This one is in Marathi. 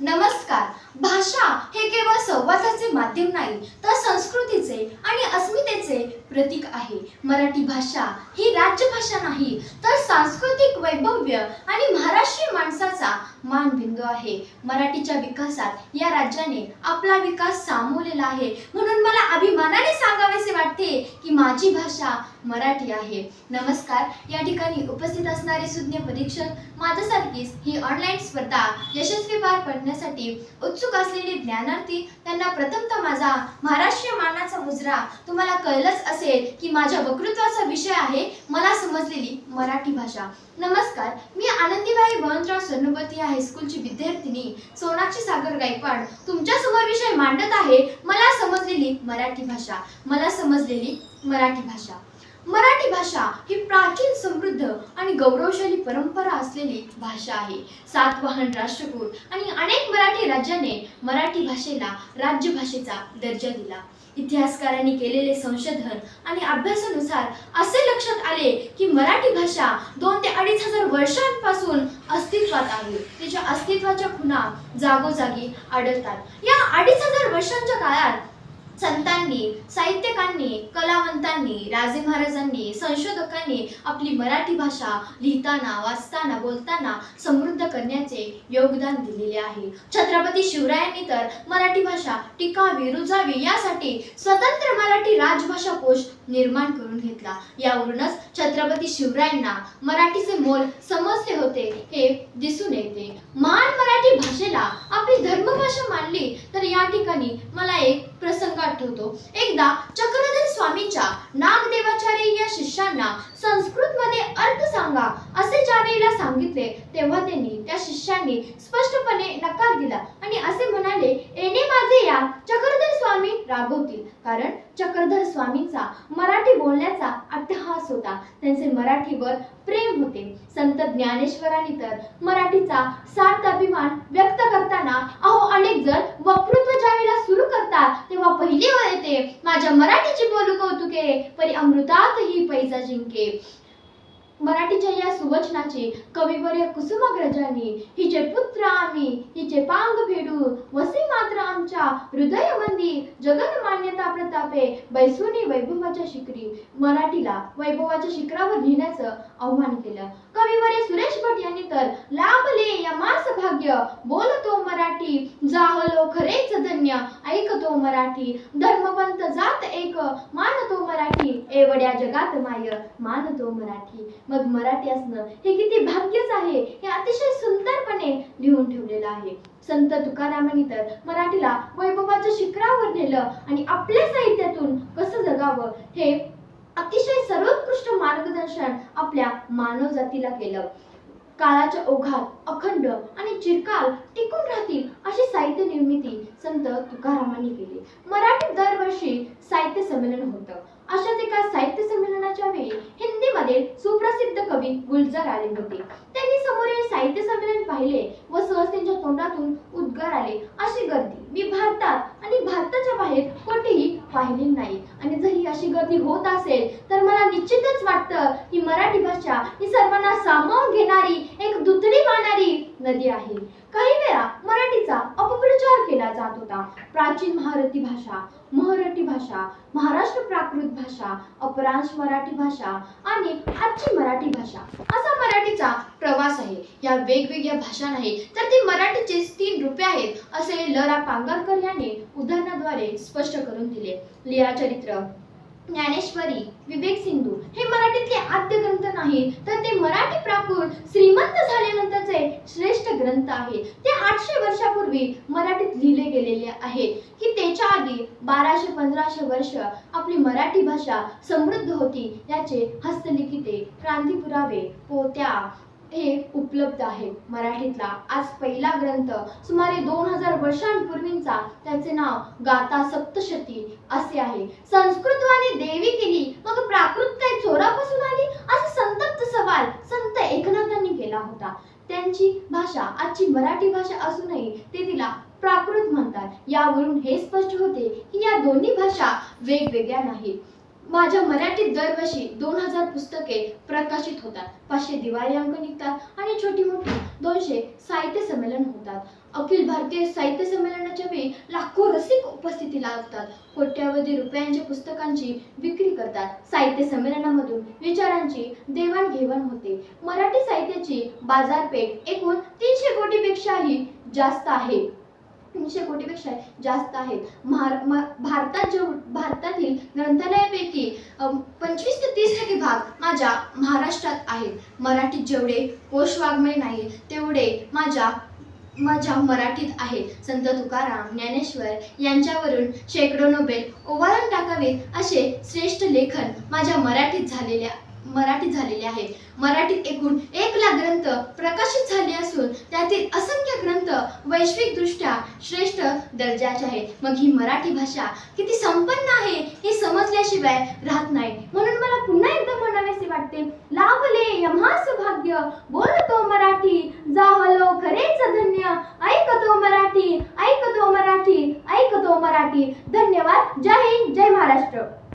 नमस्कार. भाषा हे केवळ संवादाचे माध्यम नाही तर संस्कृतीचे आणि अस्मितेचे प्रतीक आहे. मराठी भाषा ही राज्यभाषा नाही तर सांस्कृतिक वैभव्य आणि महाराष्ट्रीय माणसाचा मानबिंदू आहे. मराठीच्या विकासात या राज्याने आपला विकास सामवलेला आहे. म्हणून मला अभिमानाने सांगावेसे वाटते की माझी भाषा मराठी आहे. नमस्कार. या ठिकाणी उपस्थित असणारे सुज्ञ परीक्षक माझ्यासारखीच ही ऑनलाईन स्पर्धा यशस्वी पार करण्यासाठी उत्सुक असलेले ज्ञानार्थी त्यांना प्रथमतः माझा महाराष्ट्रीय मानाचा मुजरा तुम्हाला कळलंच असेल की माझ्या वक्तृत्वाचा विषय आहे मला समजलेली मराठी भाषा. नमस्कार मी आनंदीबाई बळवंतराव सरनुपती या हायस्कूलची विद्यार्थिनी सोनाक्षी सागर गायकवाड. तुमच्यासमोर विषय मांडत आहे मला समजलेली मराठी भाषा. मला समजलेली मराठी भाषा. मराठी भाषा ही प्राचीन समृद्ध आणि गौरवशाली परंपरा असलेली भाषा आहे. सातवाहन राष्ट्रकूट आणि अनेक मराठी राज्याने मराठी भाषेला राज्यभाषेचा दर्जा दिला. इतिहासकारांनी केलेले संशोधन आणि अभ्यासानुसार असे लक्षात आले की मराठी भाषा दोन ते अडीच हजार वर्षांपासून अस्तित्वात आहे. तिच्या अस्तित्वाच्या खुणा जागोजागी आढळतात. या अडीच हजार वर्षांच्या काळात संतांनी साहित्यकांनी कलावंतांनी राजे महाराजांनी संशोधकांनी आपली मराठी भाषा लिहिताना वाचताना बोलताना समृद्ध करण्याचे योगदान दिलेले आहे. छत्रपती शिवरायांनी तर मराठी भाषा टिकावी रुजावी यासाठी स्वतंत्र मराठी राजभाषा कोश निर्माण करून घेतला. यावरूनच छत्रपती शिवरायांना मराठीचे मोल समजले होते हे दिसून येते. महान मराठी भाषेला आपली धर्मभाषा मानली तर या ठिकाणी मला एक आठवतो. एकदा चक्रधर स्वामींच्या नागदेवाचार्य या शिष्यांना संस्कृत मध्ये अर्थ सांगा असे ज्या सांगितले तेव्हा त्यांनी त्या शिष्यांनी स्पष्टपणे नकार दिला आणि असे म्हणाले येणे माझे या चक्रधर स्वामी रागवतील. कारण चक्रधर स्वामींचा मराठी बोलण्याचा अट्टहास होता. त्यांचे मराठीवर प्रेम होते. संत ज्ञानेश्वरांनी तर मराठीचा सार्थ अभिमान व्यक्त करताना अहो अनेक जण वक्तृत्व ज्यावेळेला सुरू तेव्हा पहिली वेळ येते. माझ्या मराठीची बोलू कौतुके परी अमृतात ही पैजा जिंके. मराठीच्या या सुवचनाचे कविवर्य कुसुमाग्रजांनी हिचे पुत्र आम्ही हिचे पांग भेडू वसे मात्र आमच्या हृदय मंदी जगन मान्यता प्रतापे बैसुनी वैभवाच्या शिखरी मराठीला वैभवाच्या शिखरावर लिहिण्याचं आव्हान केलं. कविवरे सुरेश भट यांनी तर लाभले या मास भाग्य बोलतो मराठी जाहलो खरेच धन्य. ऐकतो मराठी धर्मपंत जात एक. मानतो मराठी एवढ्या जगात माय. मानतो मराठी. मग मराठी असणं हे किती भाग्यच आहे. हे अतिशय सुंदरपणे लिहून ठेवलेलं आहे. संत तुकारामांनी तर मराठीला वैभवाच्या शिखरावर नेलं आणि आपल्या साहित्यातून कसं जगावं हे अतिशय सर्व सर्वोत्कृष्ट मार्गदर्शन आपल्या मानव जातीला केलं. काळाच्या ओघात अखंड आणि चिरकाल टिकून राहतील अशी साहित्य निर्मिती संत तुकारामांनी केली. मराठीत दरवर्षी साहित्य संमेलन होतं. अशाच एका साहित्य संमेलनाच्या वेळी हिंदीमध्ये सुप्रसिद्ध कवी गुलजार आले होते. त्यांनी समोरील साहित्य संमेलन पाहिले व सहज त्यांच्या तोंडातून उद्गार आले. अशी गर्दी मी भारतात आणि भारताच्या बाहेर कोठेही पाहिली नाही. आणि जरी अशी गर्दी होत असेल तर मला निश्चितच वाटतं की मराठी भाषा ही सर्वांना सामावून घेणारी एक दुतडी वाहणारी नदी आहे. काही वेळा मराठीचा अपप्रचार केला जात होता. प्राचीन महारथी भाषा महरटी भाषा महाराष्ट्र प्राकृत भाषा अपरांश मराठी भाषा आणि आजची मराठी भाषा असा मराठीचा प्रवास आहे. या वेगवेगळ्या भाषा नाही तर ती मराठीचे तीन रूपे आहेत असे लरा पांगारकर यांनी उदाहरणाद्वारे स्पष्ट करून दिले. लीळाचरित्र ज्ञानेश्वरी विवेक सिंधू हे मराठीतले आद्य ग्रंथ नाही तर ते मराठी प्राकृत श्रीमंत झाल्यानंतरचे श्रेष्ठ ग्रंथ आहेत. ते आठशे वर्षापूर्वी मराठीत लिहिले गेलेले आहेत. की त्याच्या आधी बाराशे पंधराशे वर्ष आपली मराठी भाषा समृद्ध होती. याचे हस्तलिखिते क्रांती पुरावे पोत्या हे उपलब्ध आहे. मराठीतला आज पहिला ग्रंथ सुमारे दोन हजार वर्षांपूर्वींचा. त्याचे नाव गाता सप्तशती असे आहे. संस्कृतवाने देवी केली मग प्राकृत काय चोरापासून आली असा संतप्त सवाल संत एकनाथांनी केला होता. त्यांची भाषा आजची मराठी भाषा असूनही ते तिला प्राकृत म्हणतात. यावरून हे स्पष्ट होते की या दोन्ही भाषा वेगवेगळ्या नाहीत. माझ्या मराठीत दरवर्षी दोन हजार पुस्तके प्रकाशित होतात. पाचशे दिवाळी अंक निघतात आणि छोटी मोठी दोनशे साहित्य संमेलन होतात. अखिल भारतीय साहित्य संमेलनाच्या वेळी लाखो रसिक उपस्थिती लाभतात. कोट्यावधी रुपयांच्या पुस्तकांची विक्री करतात. साहित्य संमेलनामधून विचारांची देवाणघेवाण होते. मराठी साहित्याची बाजारपेठ एकूण तीनशे कोटीपेक्षाही जास्त आहे. तीनशे कोटीपेक्षा जास्त आहेत. महार भारतात जेव भारतातील ग्रंथालयापैकी पंचवीस ते तीस टक्के भाग माझ्या महाराष्ट्रात आहेत. मराठीत जेवढे कोश वाङ्मय नाही तेवढे माझ्या माझ्या मराठीत आहे. संत तुकाराम ज्ञानेश्वर यांच्यावरून शेकडो नोबेल ओवाळून टाकावेत असे श्रेष्ठ लेखन माझ्या मराठीत झालेल्या मराठीत झालेले आहे. मराठीत एकूण एक लाख ग्रंथ प्रकाशित झाले असून त्यातील असंख्य ग्रंथ वैश्विकदृष्ट्या श्रेष्ठ दर्जाचे आहेत मग ही मराठी भाषा किती संपन्न आहे हे समजल्याशिवाय राहत नाही. म्हणून मला पुन्हा एकदा म्हणावेसे वाटते. लाभले यमास भाग्य. बोलतो मराठी. जा